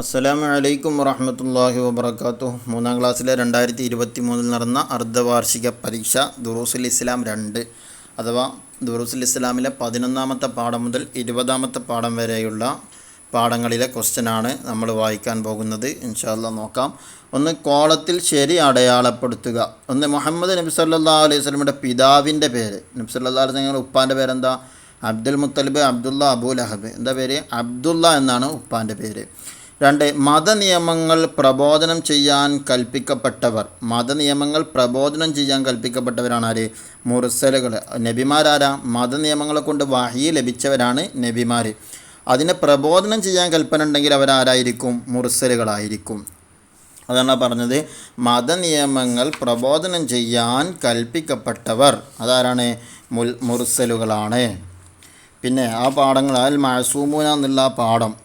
അസ്സലാമു അലൈക്കും വറഹമത്തല്ലാഹി വബർക്കാത്തു മൂന്നാം ക്ലാസ്സിലെ രണ്ടായിരത്തി ഇരുപത്തി മൂന്നിൽ നടന്ന അർദ്ധവാർഷിക പരീക്ഷ ദുറൂസുൽ ഇസ്ലാം രണ്ട് അഥവാ ദുറൂസുൽ ഇസ്ലാമിലെ പതിനൊന്നാമത്തെ പാഠം മുതൽ ഇരുപതാമത്തെ പാഠം വരെയുള്ള പാഠങ്ങളിലെ ക്വസ്റ്റ്യനാണ് നമ്മൾ വായിക്കാൻ പോകുന്നത്. ഇൻഷാല്ല നോക്കാം. ഒന്ന് കോളത്തിൽ ശരി അടയാളപ്പെടുത്തുക. ഒന്ന് മുഹമ്മദ് നബി അലൈഹി സ്വലമിയുടെ പിതാവിന്റെ പേര്. നബി അലൈഹി സ്വലമിയുടെ ഉപ്പാന്റെ പേരെന്താ? അബ്ദുൽ മുത്തലിബ് അബ്ദുള്ള അബുൽ ലഹബ് എന്താ പേര്? അബ്ദുള്ള എന്നാണ് ഉപ്പാന്റെ പേര്. രണ്ട് മതനിയമങ്ങൾ പ്രബോധനം ചെയ്യാൻ കൽപ്പിക്കപ്പെട്ടവർ. മതനിയമങ്ങൾ പ്രബോധനം ചെയ്യാൻ കൽപ്പിക്കപ്പെട്ടവരാണ് ആര്? മുറസലുകൾ നബിമാരാരാ? മതനിയമങ്ങളെ കൊണ്ട് വാഹി ലഭിച്ചവരാണ് നബിമാർ അതിനെ പ്രബോധനം ചെയ്യാൻ കൽപ്പന ഉണ്ടെങ്കിൽ അവരാരായിരിക്കും? മുറസലുകളായിരിക്കും അതാണ് പറഞ്ഞത്. മതനിയമങ്ങൾ പ്രബോധനം ചെയ്യാൻ കൽപ്പിക്കപ്പെട്ടവർ അതാരാണ്? മുൽ മുറിസലുകളാണ് പിന്നെ ആ പാഠങ്ങൾ അൽ മഴസൂമൂന എന്നുള്ള പാഠം.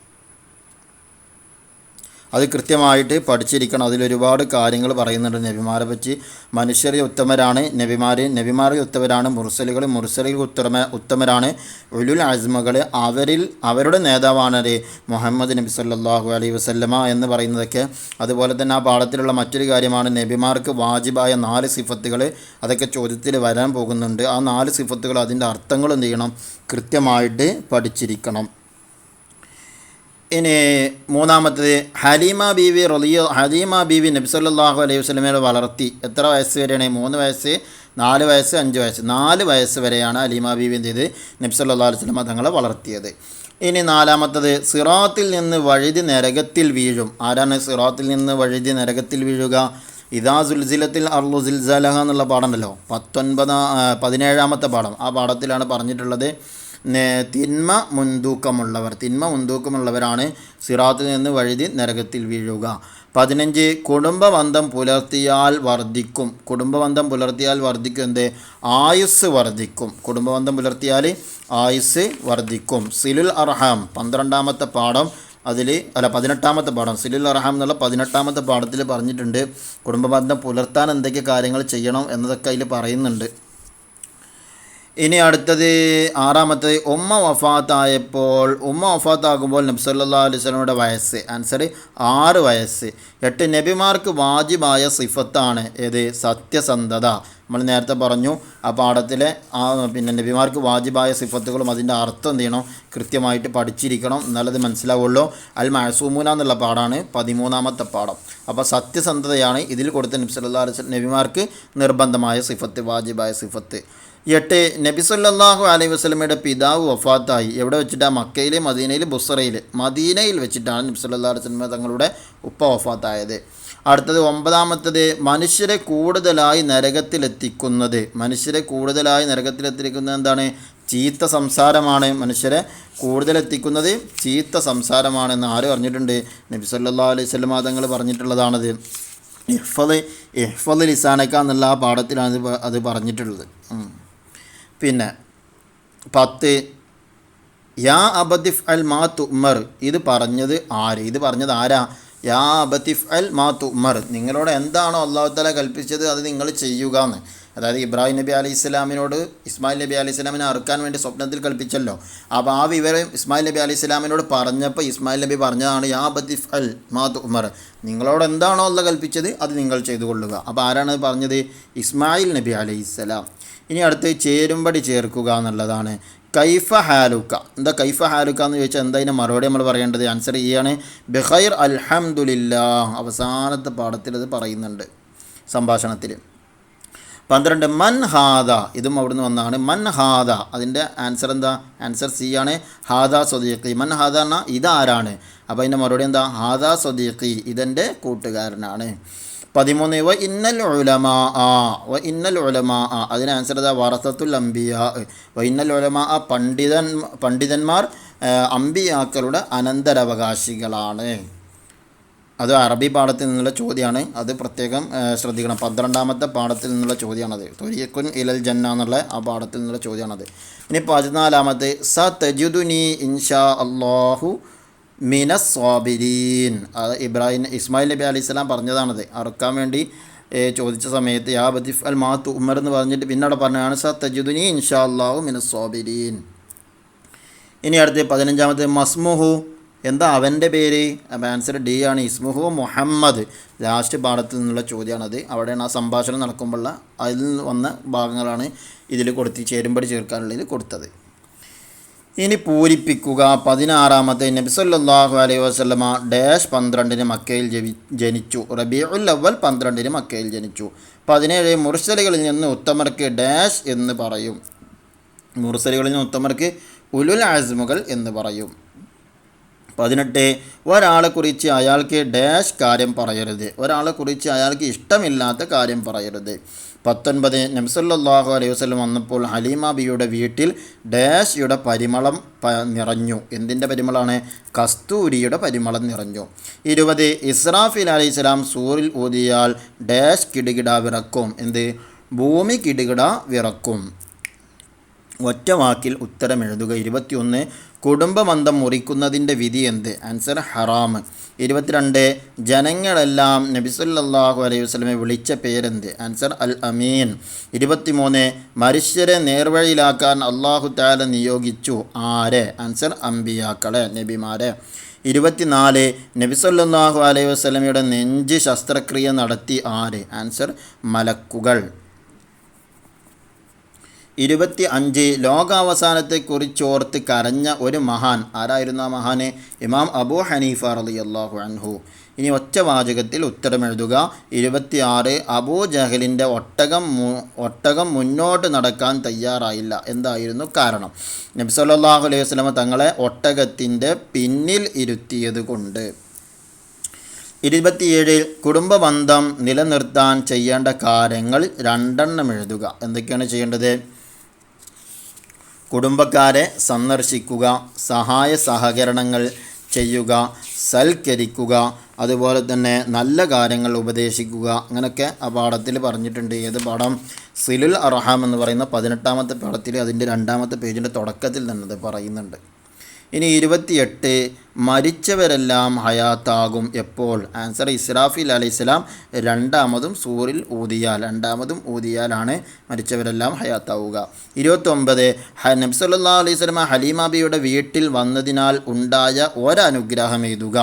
അത് കൃത്യമായിട്ട് പഠിച്ചിരിക്കണം. അതിലൊരുപാട് കാര്യങ്ങൾ പറയുന്നുണ്ട്. നബിമാരെ പറ്റി മനുഷ്യരെ ഉത്തമരാണ് നബിമാർ നബിമാരെ ഉത്തമരാണ് മുർസലുകൾ മുർസലുകൾ ഉത്തമ ഉത്തമരാണ്. ഉലുൽ അസ്മകൾ അവരിൽ അവരുടെ നേതാവാണ് മുഹമ്മദ് നബി സല്ലാഹു അലൈഹി വസല്ലമ എന്ന് പറയുന്നതൊക്കെ. അതുപോലെ തന്നെ ആ പാഠത്തിലുള്ള മറ്റൊരു കാര്യമാണ് നബിമാർക്ക് വാജിബായ നാല് സിഫത്തുകൾ അതൊക്കെ ചോദ്യത്തിൽ വരാൻ പോകുന്നുണ്ട്. ആ നാല് സിഫത്തുകൾ അതിന്റെ അർത്ഥങ്ങൾ എന്ത് ചെയ്യണം? കൃത്യമായിട്ട് പഠിച്ചിരിക്കണം. ഇനി മൂന്നാമത്തത് ഹലീമ ബീവി റലിയോ ഹലീമ ബീവി നബ്സല്ലാഹു അലൈഹി വസ്ലമയുടെ വളർത്തി. എത്ര വയസ്സ് വരെയാണ്? മൂന്ന് വയസ്സ് നാല് വയസ്സ് അഞ്ച് വയസ്സ്. നാല് വയസ്സ് വരെയാണ് ഹലീമ ബീവി എന്ത് ചെയ്ത് നബ്സല്ലാ അലൈഹി സ്വലമ തങ്ങളെ വളർത്തിയത്. ഇനി നാലാമത്തത് സിറാത്തിൽ നിന്ന് വഴുതി നരകത്തിൽ വീഴും. ആരാണ് സിറാത്തിൽ നിന്ന് വഴുതി നരകത്തിൽ വീഴുക? ഇതാ സുൽസിലത്തിൽ അർലു സിൽസലഹ എന്നുള്ള പാഠമുണ്ടല്ലോ പത്തൊൻപതാം പതിനേഴാമത്തെ പാഠം. ആ പാഠത്തിലാണ് പറഞ്ഞിട്ടുള്ളത്. തിന്മ മുൻതൂക്കമുള്ളവർ. തിന്മ മുൻതൂക്കമുള്ളവരാണ് സിറാത്തിൽ നിന്ന് വഴുതി നരകത്തിൽ വീഴുക. പതിനഞ്ച് കുടുംബബന്ധം പുലർത്തിയാൽ വർദ്ധിക്കും. കുടുംബബന്ധം പുലർത്തിയാൽ വർദ്ധിക്കും എന്ത്? ആയുസ് വർദ്ധിക്കും. കുടുംബബന്ധം പുലർത്തിയാൽ ആയുസ് വർദ്ധിക്കും. സിലുൽ അർഹാം പന്ത്രണ്ടാമത്തെ പാഠം അതിൽ അല്ല പതിനെട്ടാമത്തെ പാഠം. സിലുൽ അർഹാം എന്നുള്ള പതിനെട്ടാമത്തെ പാഠത്തിൽ പറഞ്ഞിട്ടുണ്ട്. കുടുംബബന്ധം പുലർത്താൻ എന്തൊക്കെ കാര്യങ്ങൾ ചെയ്യണം എന്നതൊക്കെ അതിൽ പറയുന്നുണ്ട്. ഇനി അടുത്തത് ആറാമത്തത് ഉമ്മ വഫാത്തായപ്പോൾ ഉമ്മ വഫാത്താകുമ്പോൾ നബ്സല്ലാ അലൈഹി സ്വലമിയുടെ വയസ്സ് ആൻസർ ആറ് വയസ്സ്. എട്ട് നബിമാർക്ക് വാജിബായ സിഫത്താണ് ഏത്? സത്യസന്ധത. നമ്മൾ നേരത്തെ പറഞ്ഞു ആ പാഠത്തിലെ ആ പിന്നെ നബിമാർക്ക് വാജിബായ സിഫത്തുകളും അതിന്റെ അർത്ഥം എന്ത് ചെയ്യണം? കൃത്യമായിട്ട് പഠിച്ചിരിക്കണം എന്നാലത് മനസ്സിലാവുള്ളൂ. അൽ മഴസൂമൂന എന്നുള്ള പാഠമാണ് പതിമൂന്നാമത്തെ പാഠം. അപ്പോൾ സത്യസന്ധതയാണ് ഇതിൽ കൊടുത്ത നബ്സല്ലാ നബിമാർക്ക് നിർബന്ധമായ സിഫത്ത് വാജിബായ സിഫത്ത്. എട്ട് നബി സല്ലാഹു അലൈഹി വസ്ലമയുടെ പിതാവ് വഫാത്തായി. എവിടെ വെച്ചിട്ടാണ് മക്കയിൽ മദീനയിൽ ബുസറയിൽ മദീനയിൽ വെച്ചിട്ടാണ് നബി സല്ലാ അലൈഹി വസ്ലമ തങ്ങളുടെ ഉപ്പ വഫാത്തായത്. അടുത്തത് ഒമ്പതാമത്തത് മനുഷ്യരെ കൂടുതലായി നരകത്തിലെത്തിക്കുന്നത്. മനുഷ്യരെ കൂടുതലായി നരകത്തിലെത്തിക്കുന്നത് എന്താണ്? ചീത്ത സംസാരമാണ്. മനുഷ്യരെ കൂടുതലെത്തിക്കുന്നത് ചീത്ത സംസാരമാണെന്ന് ആര് പറഞ്ഞിട്ടുണ്ട്? നബി സല്ലാ അലൈഹി സ്വലമ തങ്ങൾ പറഞ്ഞിട്ടുള്ളതാണത്. ഇഹ്ഫദ് ഇഹ്ഫദ് ലിസാനക്ക എന്നുള്ള ആ പാഠത്തിലാണ് അത് പറഞ്ഞിട്ടുള്ളത്. പിന്നെ പത്ത് യാ അബദിഫ് അൽ മാ തുമർ ഇത് പറഞ്ഞത് ആര്? ഇത് പറഞ്ഞത് ആരാ? യാ അബത്തിഫ് അൽ മാ തുമർ നിങ്ങളോട് എന്താണോ അള്ളാഹുത്തല കൽപ്പിച്ചത് അത് നിങ്ങൾ ചെയ്യുക എന്ന് അതായത് ഇബ്രാഹിം നബി അലി ഇസ്ലാമിനോട് ഇസ്മായിൽ നബി അലി ഇസ്ലാമിനെ അറുക്കാൻ വേണ്ടി സ്വപ്നത്തിൽ കൽപ്പിച്ചല്ലോ. അപ്പോൾ ആ വിവരം ഇസ്മായിൽ നബി അലി ഇസ്ലാമിനോട് പറഞ്ഞപ്പോൾ ഇസ്മായിൽ നബി പറഞ്ഞതാണ് യാ ബത്തിഫ് അൽ മാ തുമർ നിങ്ങളോട് എന്താണോ അല്ല കൽപ്പിച്ചത് അത് നിങ്ങൾ ചെയ്തു കൊള്ളുക അപ്പോൾ ആരാണ് പറഞ്ഞത്? ഇസ്മായിൽ നബി അലി ഇസ്ലാം ഇനി അടുത്ത് ചേരുംപടി ചേർക്കുക എന്നുള്ളതാണ്. കൈഫ ഹാലുക്ക. എന്താ കൈഫ ഹാലുക്ക എന്ന് ചോദിച്ചാൽ എന്താ ഇതിന്റെ മറുപടി നമ്മൾ പറയേണ്ടത്? ആൻസർ ചെയ്യാണ് ബെഹൈർ അൽഹംദുലില്ലാ അവസാനത്തെ പാഠത്തിൽ അത് പറയുന്നുണ്ട് സംഭാഷണത്തിൽ. പന്ത്രണ്ട് മൻ ഹാദ. ഇതും അവിടുന്ന് വന്നാണ് മൻ ഹാദ. അതിന്റെ ആൻസർ എന്താ? ആൻസർ സി ആണ്. ഹാദ സ്വദീഖി. മൻ ഹാദ എന്നാൽ ഇതാരാണ്? അപ്പോൾ അതിന്റെ മറുപടി എന്താ? ഹാദ സ്വദീഖി. ഇതെന്റെ കൂട്ടുകാരനാണ്. പതിമൂന്ന്. വ ഇന്നൽ ഉലമാ ആ. വ ഇന്നൽ ഉലമാ ആ. അതിന് ആൻസർ ഇതാ വറസത്തുൽ അംബിയ. വ ഇന്നൽ ഉലമാ ആ പണ്ഡിതൻ പണ്ഡിതന്മാർ അംബിയാക്കളുടെ അനന്തരവകാശികളാണ്. അത് അറബി പാഠത്തിൽ നിന്നുള്ള ചോദ്യമാണ് അത് പ്രത്യേകം ശ്രദ്ധിക്കണം. പന്ത്രണ്ടാമത്തെ പാഠത്തിൽ നിന്നുള്ള ചോദ്യമാണത് തൊരിയക്കുൻ ഇലൽ ജന്ന എന്നുള്ള ആ പാഠത്തിൽ നിന്നുള്ള ചോദ്യമാണത് ഇനി പതിനാലാമത്തെ സ തജുദുനി ഇൻഷാ അള്ളാഹു മിന സ്വാബിരീൻ അത് ഇബ്രാഹിം ഇസ്മായിൽ നബി അലൈഹി സ്വലാം പറഞ്ഞതാണത്. അറുക്കാൻ വേണ്ടി ചോദിച്ച സമയത്ത് യാ ബദിഫ് അൽ മാത്തു ഉമർ എന്ന് പറഞ്ഞിട്ട് പിന്നെ അവിടെ പറഞ്ഞതാണ് സ തജുദുനി ഇൻഷാ അള്ളാഹു മിനസ്വാബിരീൻ. ഇനി അടുത്ത് പതിനഞ്ചാമത്തെ മസ്മുഹു എന്താ അവന്റെ പേര്? അപ്പം ആൻസർ ഡി ആണ് ഇസ്മുഹു മുഹമ്മദ് ലാസ്റ്റ് പാഠത്തിൽ നിന്നുള്ള ചോദ്യമാണത്. അവിടെയാണ് ആ സംഭാഷണം നടക്കുമ്പോഴുള്ള അതിൽ വന്ന ഭാഗങ്ങളാണ് ഇതിൽ കൊടുത്ത് ചേരുമ്പടി ചേർക്കാനുള്ളതിൽ കൊടുത്തത്. ഇനി പൂരിപ്പിക്കുക. പതിനാറാമത്തെ നബി സല്ലല്ലാഹു അലൈഹി വസ്ലമ ഡാഷ് പന്ത്രണ്ടിന് മക്കയിൽ ജനിച്ചു. റബീഉൽ അവൽ പന്ത്രണ്ടിന് മക്കയിൽ ജനിച്ചു. പതിനേഴ് മുർസലുകളിൽ നിന്ന് ഉത്തമർക്ക് ഡാഷ് എന്ന് പറയും. മുർസലുകളിൽ നിന്ന് ഉത്തമർക്ക് ഉലുൽ ആസ്മുകൾ എന്ന് പറയും. പതിനെട്ട് ഒരാളെക്കുറിച്ച് അയാൾക്ക് ഡാഷ് കാര്യം പറയരുത്. ഒരാളെക്കുറിച്ച് അയാൾക്ക് ഇഷ്ടമില്ലാത്ത കാര്യം പറയരുത്. പത്തൊൻപത് നംസല്ലാഹു അലൈഹി വസ്ലം വന്നപ്പോൾ ഹലീമ ബിയുടെ വീട്ടിൽ ഡാഷിയുടെ പരിമളം നിറഞ്ഞു. എന്തിന്റെ പരിമളമാണ് കസ്തൂരിയുടെ പരിമളം നിറഞ്ഞു. ഇരുപത് ഇസ്രാഫിൽ അലൈഹി സ്വലാം സൂറിൽ ഊതിയാൽ ഡാഷ് കിടുകിട വിറക്കും. എന്ത്? ഭൂമി കിടുകിട വിറക്കും. ഒറ്റ വാക്കിൽ ഉത്തരമെഴുതുക. ഇരുപത്തിയൊന്ന് കുടുംബമന്ദം മുറിക്കുന്നതിന്റെ വിധി എന്ത്? ആൻസർ ഹറാം. ഇരുപത്തിരണ്ട് ജനങ്ങളെല്ലാം നബിസുല്ലാഹു അലൈഹി വസ്ലമെ വിളിച്ച പേരെന്ത്? ആൻസർ അൽ അമീൻ. ഇരുപത്തിമൂന്ന് മനുഷ്യരെ നേർവഴിയിലാക്കാൻ അള്ളാഹു താല നിയോഗിച്ചു ആരെ? ആൻസർ അംബിയാക്കളെ നബിമാരെ. ഇരുപത്തിനാല് നബിസല്ലാഹു അലൈഹി വസ്ലമയുടെ നെഞ്ച് ശസ്ത്രക്രിയ നടത്തി ആര്? ആൻസർ മലക്കുകൾ. ഇരുപത്തി അഞ്ച് ലോകാവസാനത്തെക്കുറിച്ചോർത്ത് കരഞ്ഞ ഒരു മഹാൻ. ആരായിരുന്നു ആ മഹാന്? ഇമാം അബൂ ഹനീഫ റലി അള്ളാഹു അൻഹു. ഇനി ഒറ്റ വാചകത്തിൽ ഉത്തരമെഴുതുക. ഇരുപത്തിയാറ് അബൂ ജഹലിന്റെ ഒട്ടകം ഒട്ടകം മുന്നോട്ട് നടക്കാൻ തയ്യാറായില്ല. എന്തായിരുന്നു കാരണം? നബി സല്ലല്ലാഹു അലൈഹി വസ്ലമ തങ്ങളെ ഒട്ടകത്തിന്റെ പിന്നിൽ ഇരുത്തിയത് കൊണ്ട്. ഇരുപത്തിയേഴിൽ കുടുംബബന്ധം നിലനിർത്താൻ ചെയ്യേണ്ട കാര്യങ്ങൾ രണ്ടെണ്ണം എഴുതുക. എന്തൊക്കെയാണ് ചെയ്യേണ്ടത്? കുടുംബക്കാരെ സന്ദർശിക്കുക സഹായ സഹകരണങ്ങൾ ചെയ്യുക സൽക്കരിക്കുക അതുപോലെ തന്നെ നല്ല കാര്യങ്ങൾ ഉപദേശിക്കുക. അങ്ങനെയൊക്കെ ആ പാഠത്തിൽ പറഞ്ഞിട്ടുണ്ട്. ഏത് പാഠം? സിലുൽ അർഹാം എന്ന് പറയുന്ന പതിനെട്ടാമത്തെ പാഠത്തിൽ അതിന്റെ രണ്ടാമത്തെ പേജിന്റെ തുടക്കത്തിൽ തന്നെ പറയുന്നുണ്ട്. ഇനി ഇരുപത്തിയെട്ട് മരിച്ചവരെല്ലാം ഹയാത്താകും എപ്പോൾ? ആൻസർ ഇസ്രാഫിൽ അലൈഹിസ്സലാം രണ്ടാമതും സൂറിൽ ഊതിയാൽ രണ്ടാമതും ഊതിയാലാണ് മരിച്ചവരെല്ലാം ഹയാത്താവുക. ഇരുപത്തൊമ്പത് ഹ നബ്സല്ലാ അലൈഹി സ്വലമ ഹലീമാബിയുടെ വീട്ടിൽ വന്നതിനാൽ ഉണ്ടായ ഒരനുഗ്രഹം എഴുതുക.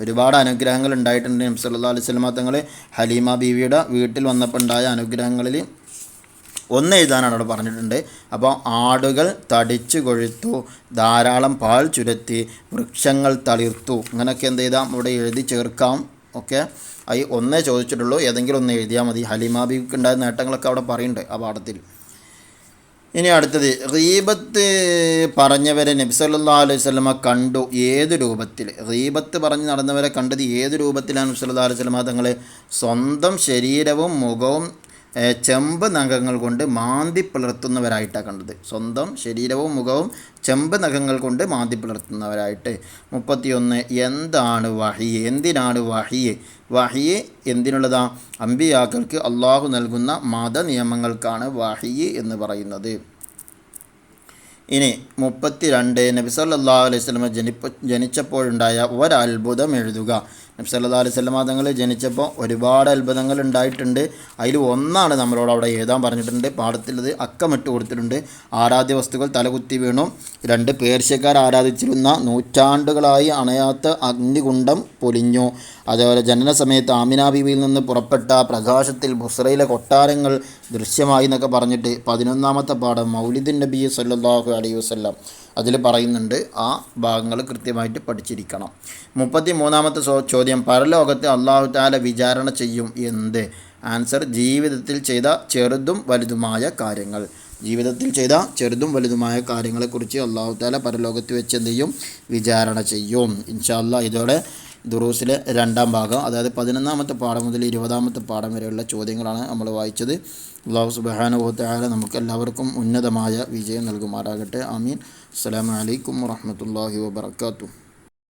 ഒരുപാട് അനുഗ്രഹങ്ങൾ ഉണ്ടായിട്ടുണ്ട് നബ്സല്ലാ അലൈഹി സ്വലമ തങ്ങൾ ഹലീമ ബീവിയുടെ വീട്ടിൽ വന്നപ്പോൾ ഉണ്ടായ അനുഗ്രഹങ്ങളിൽ ഒന്ന് എഴുതാനാണ് അവിടെ പറഞ്ഞിട്ടുണ്ട്. അപ്പോൾ ആടുകൾ തടിച്ചു കൊഴുത്തു ധാരാളം പാൽ ചുരത്തി വൃക്ഷങ്ങൾ തളിർത്തു. അങ്ങനെയൊക്കെ എന്ത് ചെയ്താൽ ഇവിടെ എഴുതി ചേർക്കാം. ഓക്കെ? ഈ ഒന്നേ ചോദിച്ചിട്ടുള്ളൂ. ഏതെങ്കിലും ഒന്ന് എഴുതിയാൽ മതി. ഹലിമാബിക്ക് ഉണ്ടായ നേട്ടങ്ങളൊക്കെ അവിടെ പറയുന്നുണ്ട് ആ പാഠത്തിൽ. ഇനി അടുത്തത്. റീബത്ത് പറഞ്ഞവരെ നബി സല്ലല്ലാഹു അലൈഹി വസല്ലമ കണ്ടു ഏത് രൂപത്തിൽ? റീബത്ത് പറഞ്ഞ് നടന്നവരെ കണ്ടത് ഏത് രൂപത്തിലാണ്? നബ്സല്ലാ അലൈഹി വസല്ലമ തങ്ങൾ സ്വന്തം ശരീരവും മുഖവും ചെമ്പ് നഖങ്ങൾ കൊണ്ട് മാന്തി പിളർത്തുന്നവരായിട്ടാണ് കണ്ടത്. സ്വന്തം ശരീരവും മുഖവും ചെമ്പ് നഖങ്ങൾ കൊണ്ട് മാന്തി പിളർത്തുന്നവരായിട്ട്. മുപ്പത്തിയൊന്ന് എന്താണ് വഹിയ് എന്തിനാണ് വഹിയ് വഹിയ് എന്തിനുള്ളതാ? അമ്പിയാക്കൾക്ക് അള്ളാഹു നൽകുന്ന മത നിയമങ്ങൾക്കാണ് വഹിയ് എന്ന് പറയുന്നത്. ഇനി മുപ്പത്തി രണ്ട് നബി സല്ലല്ലാഹു അലൈഹി സ്വലമ ജനിപ്പ ജനിച്ചപ്പോഴുണ്ടായ ഒരത്ഭുതം എഴുതുക. നബി അല്ലാ അലൈഹി സ്വലമ തങ്ങൾ ജനിച്ചപ്പോൾ ഒരുപാട് അത്ഭുതങ്ങൾ ഉണ്ടായിട്ടുണ്ട്. അതിൽ ഒന്നാണ് നമ്മളോട് അവിടെ എഴുതാൻ പറഞ്ഞിട്ടുണ്ട്. പാഠത്തിലത് അക്കമിട്ട് കൊടുത്തിട്ടുണ്ട്. ആരാധ്യ വസ്തുക്കൾ തലകുത്തി വീണു. രണ്ട് പേർഷ്യക്കാർ ആരാധിച്ചിരുന്ന നൂറ്റാണ്ടുകളായി അണയാത്ത അഗ്നികുണ്ഡം പൊലിഞ്ഞു. അതേപോലെ ജനന സമയത്ത് ആമിന ബീവിയിൽ നിന്ന് പുറപ്പെട്ട പ്രകാശത്തിൽ ബുസ്രയിലെ കൊട്ടാരങ്ങൾ ദൃശ്യമായി എന്നൊക്കെ പറഞ്ഞിട്ട് പതിനൊന്നാമത്തെ പാഠം മൗലിദിൻ നബി സല്ലാഹു അലൈഹി വസല്ലം അതിൽ പറയുന്നുണ്ട്. ആ ഭാഗങ്ങൾ കൃത്യമായിട്ട് പഠിച്ചിരിക്കണം. മുപ്പത്തി മൂന്നാമത്തെ സോ- ചോദ്യം പരലോകത്തെ അള്ളാഹു താല വിചാരണ ചെയ്യും എന്ത്? ആൻസർ ജീവിതത്തിൽ ചെയ്ത ചെറുതും വലുതുമായ കാര്യങ്ങൾ. ജീവിതത്തിൽ ചെയ്ത ചെറുതും വലുതുമായ കാര്യങ്ങളെക്കുറിച്ച് അള്ളാഹു താല പരലോകത്ത് വെച്ച് എന്ത് ചെയ്യും? വിചാരണ ചെയ്യും. ഇൻഷാല്ല ഇതോടെ ദുറൂസിലെ രണ്ടാം ഭാഗം അതായത് പതിനൊന്നാമത്തെ പാഠം മുതൽ ഇരുപതാമത്തെ പാഠം വരെയുള്ള ചോദ്യങ്ങളാണ് നമ്മൾ വായിച്ചത്. അള്ളാഹു സുബാനുഭവത്തായ നമുക്ക് എല്ലാവർക്കും ഉന്നതമായ വിജയം നൽകുമാറാകട്ടെ. ആമീൻ. അസ്സലാമു അലൈക്കും വറഹ്മത്തുള്ളാഹി വബർക്കാത്തു